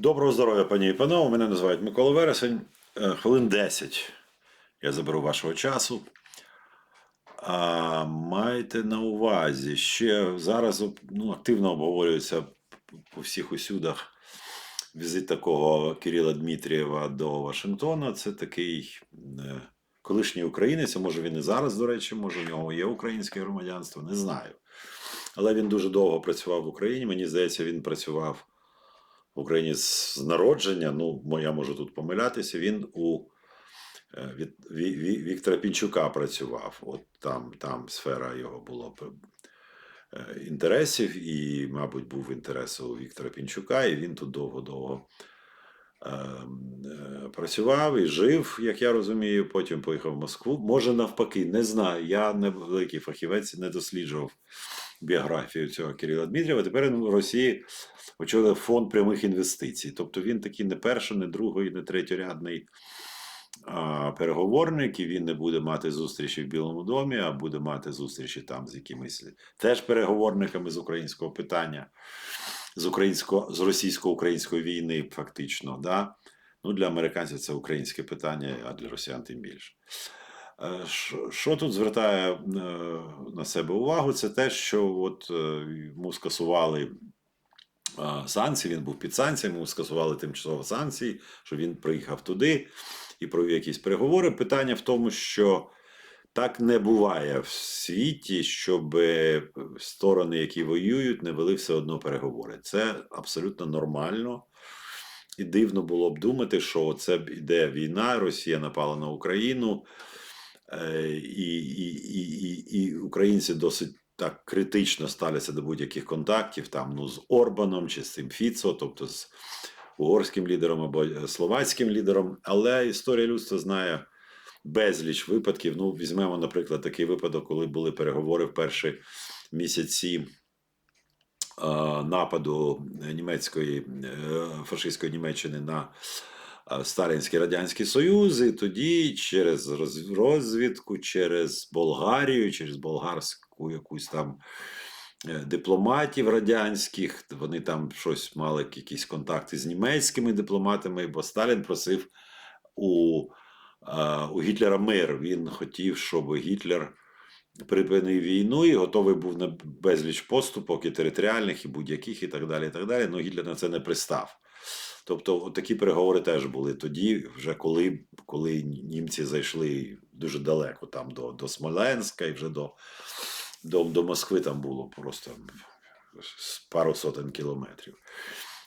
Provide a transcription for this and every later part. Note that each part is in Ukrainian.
Доброго здоров'я, пані і панове. Мене називають Микола Вересень. Е, Хвилин 10 я заберу вашого часу. А майте на увазі, ще зараз ну, активно обговорюється по всіх усюдах візит такого Кирила Дмитрієва до Вашингтона. Це такий е, колишній українець, а може він і зараз, до речі, може у нього є українське громадянство, не знаю. Але він дуже довго працював в Україні. Мені здається, він працював в Україні з народження. Ну, я можу тут помилятися. Він у е, Віктора Пінчука працював. От там, там сфера його була е, інтересів, і, мабуть, був інтерес у Віктора Пінчука, і він тут довго-довго працював і жив, як я розумію. Потім поїхав в Москву. Може, навпаки, не знаю. Я не великий фахівець, не досліджував біографію цього Кирила Дмитрієва. Тепер в Росії очолив фонд прямих інвестицій. Тобто він такий не перший, не другий, не третьорядний переговорник, і він не буде мати зустрічі в Білому домі, а буде мати зустрічі там з якимись теж переговорниками з українського питання, з, українського, з російсько-української війни, фактично. Да? Ну, для американців це українське питання, а для росіян тим більше. Е, Що, тут звертає е, на себе увагу, це те, що от е, йому скасували санкції, він був під санкціями, йому скасували тимчасово санкції, що він приїхав туди і провів якісь переговори. Питання в тому, що так не буває в світі, щоб сторони, які воюють, не вели все одно переговори. Це абсолютно нормально. І дивно було б думати, що це іде війна, Росія напала на Україну, е, і, і, і, і, і українці досить так критично ставляться до будь-яких контактів там, ну, з Орбаном чи з цим Фіцо, тобто з угорським лідером або е, словацьким лідером. Але історія людства знає безліч випадків. Ну, візьмемо, наприклад, такий випадок, коли були переговори в перші місяці нападу німецької е, фашистської Німеччини на е, Сталінський Радянський Союз, і тоді через розвідку, через Болгарію, через болгарську якусь там е, дипломатів радянських, вони там щось мали якісь контакти з німецькими дипломатами, бо Сталін просив у, у Гітлера мир. Він хотів, щоб Гітлер припинив війну і готовий був на безліч поступок і територіальних, і будь-яких, і так далі. І так далі. Ну, Гітлер на це не пристав. Тобто такі переговори теж були тоді, вже коли, коли німці зайшли дуже далеко, там до, до Смоленська і вже до, до, до Москви там було просто пару сотень кілометрів.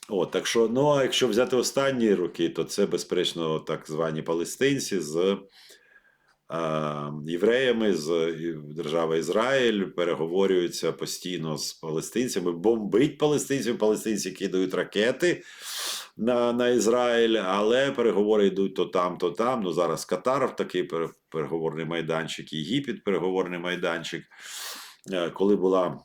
От, так що, ну а якщо взяти останні роки, то це, безперечно, так звані палестинці з е, євреями з держави Ізраїль переговорюються постійно з палестинцями, бомбить палестинців, палестинці кидають ракети на, на Ізраїль, але переговори йдуть то там, то там. Ну зараз Катар такий переговорний майданчик, Єгипет переговорний майданчик. Е, Коли була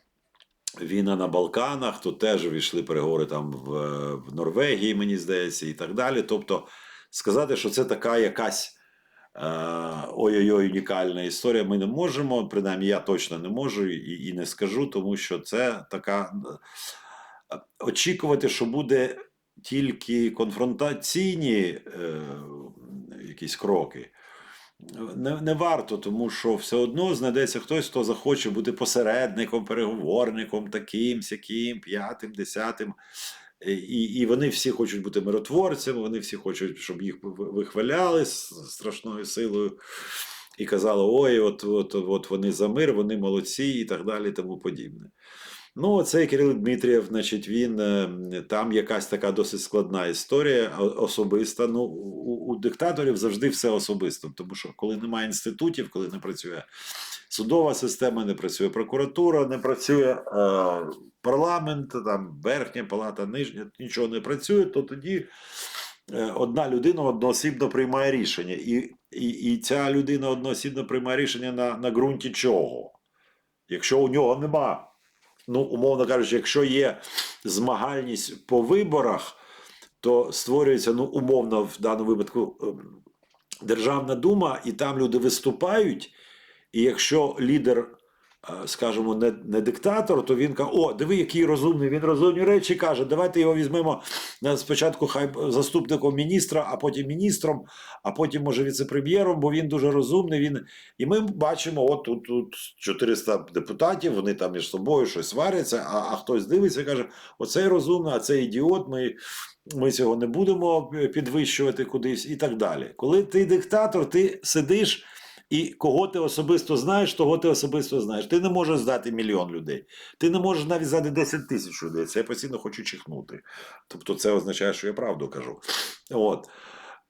війна на Балканах, то теж війшли переговори там в, в Норвегії, мені здається, і так далі. Тобто, сказати, що це така якась е, ой-ой-ой унікальна історія, ми не можемо. Принаймні, я точно не можу і, і не скажу, тому що це така. е, Очікувати, що буде тільки конфронтаційні е, якісь кроки. Не, не варто, тому що все одно знайдеться хтось, хто захоче бути посередником, переговорником, таким, сяким, п'ятим, десятим. І, і вони всі хочуть бути миротворцями, вони всі хочуть, щоб їх вихваляли з страшною силою і казали: ой, от, от, от вони за мир, вони молодці, і так далі, тому подібне. Ну, цей Кирил Дмитрієв, значить, він е, там якась така досить складна історія особиста. Ну, у, диктаторів завжди все особисто, тому що коли немає інститутів, коли не працює судова система, не працює прокуратура, не працює е, парламент, там верхня палата, нижня, нічого не працює, то тоді е, одна людина одноосібно приймає рішення. І, і, і ця людина одноосібно приймає рішення на, на ґрунті чого? Якщо у нього нема ну, умовно кажучи, якщо є змагальність по виборах, то створюється, ну, умовно, в даному випадку ем, Державна дума, і там люди виступають. І якщо лідер е, скажімо, не, не диктатор, то він каже: о, диви, який розумний, він розумні речі каже. Давайте його візьмемо спочатку хай заступником міністра, а потім міністром, а потім, може, віце-прем'єром, бо він дуже розумний. Він... І ми бачимо, от тут, тут 400 депутатів, вони там між собою щось сваряться, а, а хтось дивиться і каже: оцей розумний, а цей ідіот. Ми, ми цього не будемо підвищувати кудись і так далі. Коли ти диктатор, ти сидиш. І кого ти особисто знаєш, того ти особисто знаєш. Ти не можеш здати мільйон людей. Ти не можеш навіть здати 10 тисяч людей. Це я постійно хочу чихнути. Тобто, це означає, що я правду кажу. От.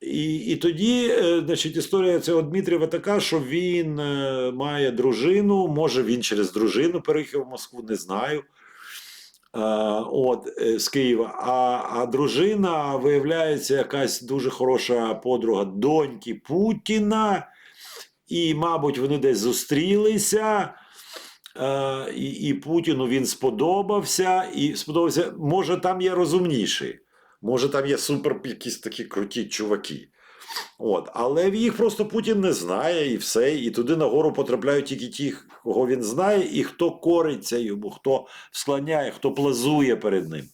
І, і тоді, е, значить, історія цього Дмитрієва така, що він е, має дружину, може він через дружину переїхав в Москву, не знаю. Е, От е, з Києва. А, а дружина, виявляється, якась дуже хороша подруга доньки Путіна. І, мабуть, вони десь зустрілися. Е, і, і Путіну він сподобався. І сподобався, може, там є розумніші, може, там є супер якісь такі круті чуваки. От. Але їх просто Путін не знає, і все. І туди нагору потрапляють тільки ті, кого він знає, і хто кориться йому, хто склоняє, хто плазує перед ним.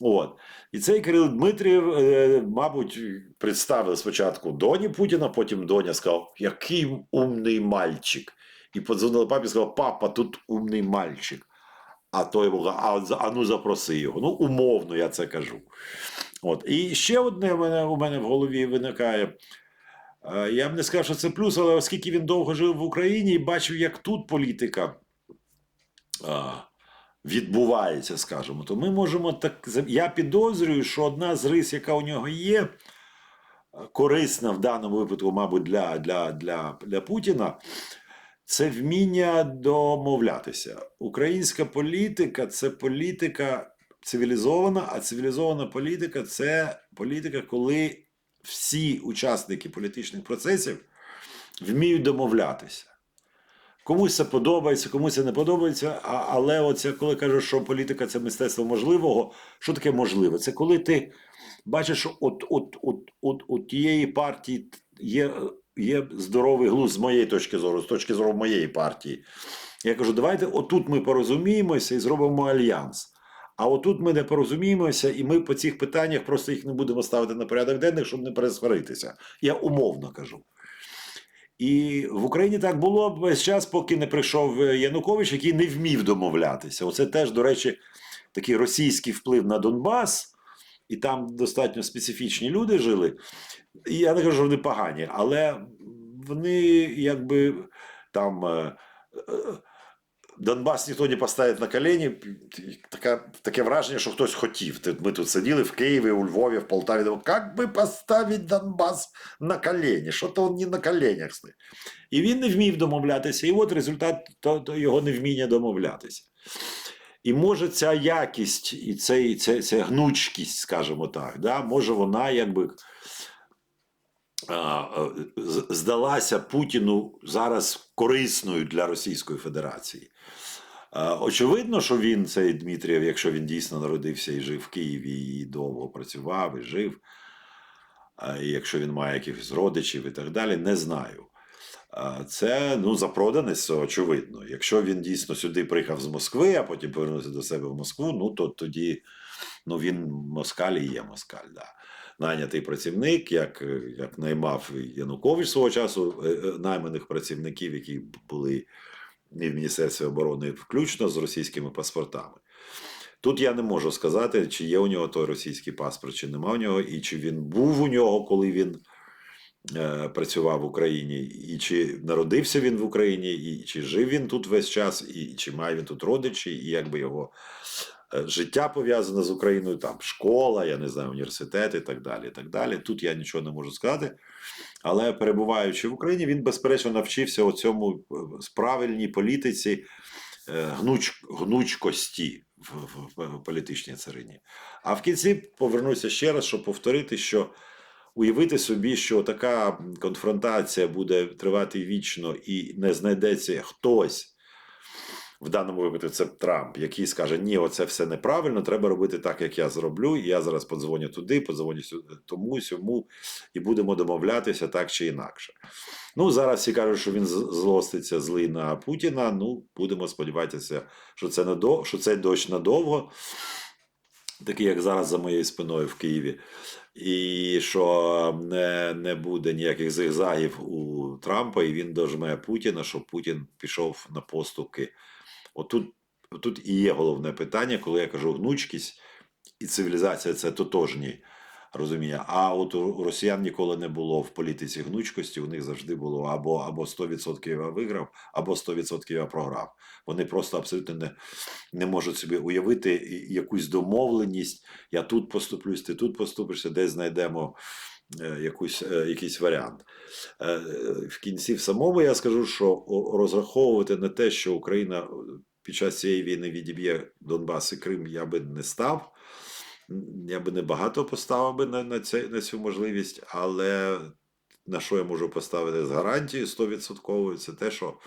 От. І цей Кирил Дмитрієв, е, мабуть, представив спочатку доні Путіна, потім доня сказав, який умний мальчик. І подзвонили папі і сказав, папа, тут умний мальчик. А той йому а, а ну запроси його. Ну, умовно, я це кажу. От. І ще одне мене, у мене в голові виникає. Е, Я б не сказав, що це плюс, але оскільки він довго жив в Україні і бачив, як тут політика відбувається, скажімо, то ми можемо так. Я підозрюю, що одна з рис, яка у нього є, е, корисна в даному випадку, мабуть, для, для, для, для Путіна, це вміння домовлятися. Українська політика це політика цивілізована, а цивілізована політика це політика, коли всі учасники політичних процесів вміють домовлятися. Комусь це подобається, комусь це не подобається. А, але оце, коли кажуть, що політика це мистецтво можливого, що таке можливе? Це коли ти бачиш, що от, от, от, от, от тієї партії є, є здоровий глузд з моєї точки зору, з точки зору моєї партії. Я кажу, давайте отут ми порозуміємося і зробимо альянс. А отут ми не порозуміємося, і ми по цих питаннях просто їх не будемо ставити на порядок денний, щоб не пересваритися. Я умовно кажу. І в Україні так було весь час, поки не прийшов Янукович, який не вмів домовлятися. Оце теж, до речі, такий російський вплив на Донбас, і там достатньо специфічні люди жили. І я не кажу, що вони погані, але вони якби там. Донбас ніхто не поставить на колені. Така, таке враження, що хтось хотів. Ми тут сиділи в Києві, у Львові, в Полтаві. Думали, як би поставити Донбас на колені? Що то він не на коленях стоїть. І він не вмів домовлятися. І от результат то, то його невміння домовлятися. І може ця якість і цей, ця, ця гнучкість, скажімо так, да, може вона якби здалася Путіну зараз корисною для Російської Федерації. Очевидно, що він, цей Дмитрієв, якщо він дійсно народився і жив в Києві, і довго працював і жив, і якщо він має якихось родичів і так далі, не знаю. Це ну, запроданець, це очевидно. Якщо він дійсно сюди приїхав з Москви, а потім повернувся до себе в Москву, ну то тоді ну, він москаль і є москаль. Да. Найнятий працівник, як, е, як наймав Янукович свого часу, е, е, найманих працівників, які були і в Міністерстві оборони, включно з російськими паспортами. Тут я не можу сказати, чи є у нього той російський паспорт, чи нема у нього, і чи він був у нього, коли він е, працював в Україні, і чи народився він в Україні, і чи жив він тут весь час, і чи має він тут родичі, і якби його е, життя пов'язане з Україною, там школа, я не знаю, університет і так далі. І так далі. Тут я нічого не можу сказати. Але перебуваючи в Україні, він безперечно навчився у цьому е, правильній політиці е, гнуч, гнучкості в, в, в політичній царині. А в кінці повернуся ще раз, щоб повторити, що уявити собі, що така конфронтація буде тривати вічно і не знайдеться хтось в даному випадку це Трамп, який скаже: ні, оце все неправильно, треба робити так, як я зроблю. Я зараз подзвоню туди, подзвоню сюди, тому, сьому, і будемо домовлятися так чи інакше. Ну, зараз всі кажуть, що він злоститься злий на Путіна. Ну, будемо сподіватися, що це надо, що цей дощ надовго, такий, як зараз за моєю спиною в Києві, і що не, не буде ніяких зигзагів у Трампа, і він дожме Путіна, щоб Путін пішов на поступки. Отут, отут і є головне питання, коли я кажу гнучкість і цивілізація це тотожні розуміння. А от у росіян ніколи не було в політиці гнучкості, у них завжди було або, або 100% я виграв, або 100% я програв. Вони просто абсолютно не, не можуть собі уявити якусь домовленість. Я тут поступлюсь, ти тут поступишся, десь знайдемо якусь, е, якийсь варіант. Е, е, В кінці в самому я скажу, що розраховувати на те, що Україна е, під час цієї війни відіб'є Донбас і Крим, я би не став. Я би не багато поставив би на, на, це, на цю можливість, але на що я можу поставити з гарантією 100%, це те, що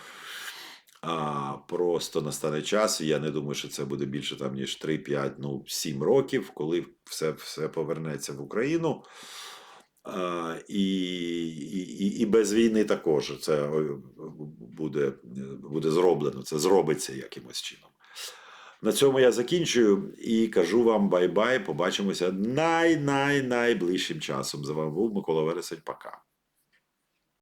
а, просто настане час, і я не думаю, що це буде більше там, ніж 3, 5, ну 7 років, коли все, все повернеться в Україну. І, і, і, без війни також це буде, буде зроблено, це зробиться якимось чином. На цьому я закінчую і кажу вам бай-бай. Побачимося най-най-найближчим часом. З вами був Микола Вересень. Пока.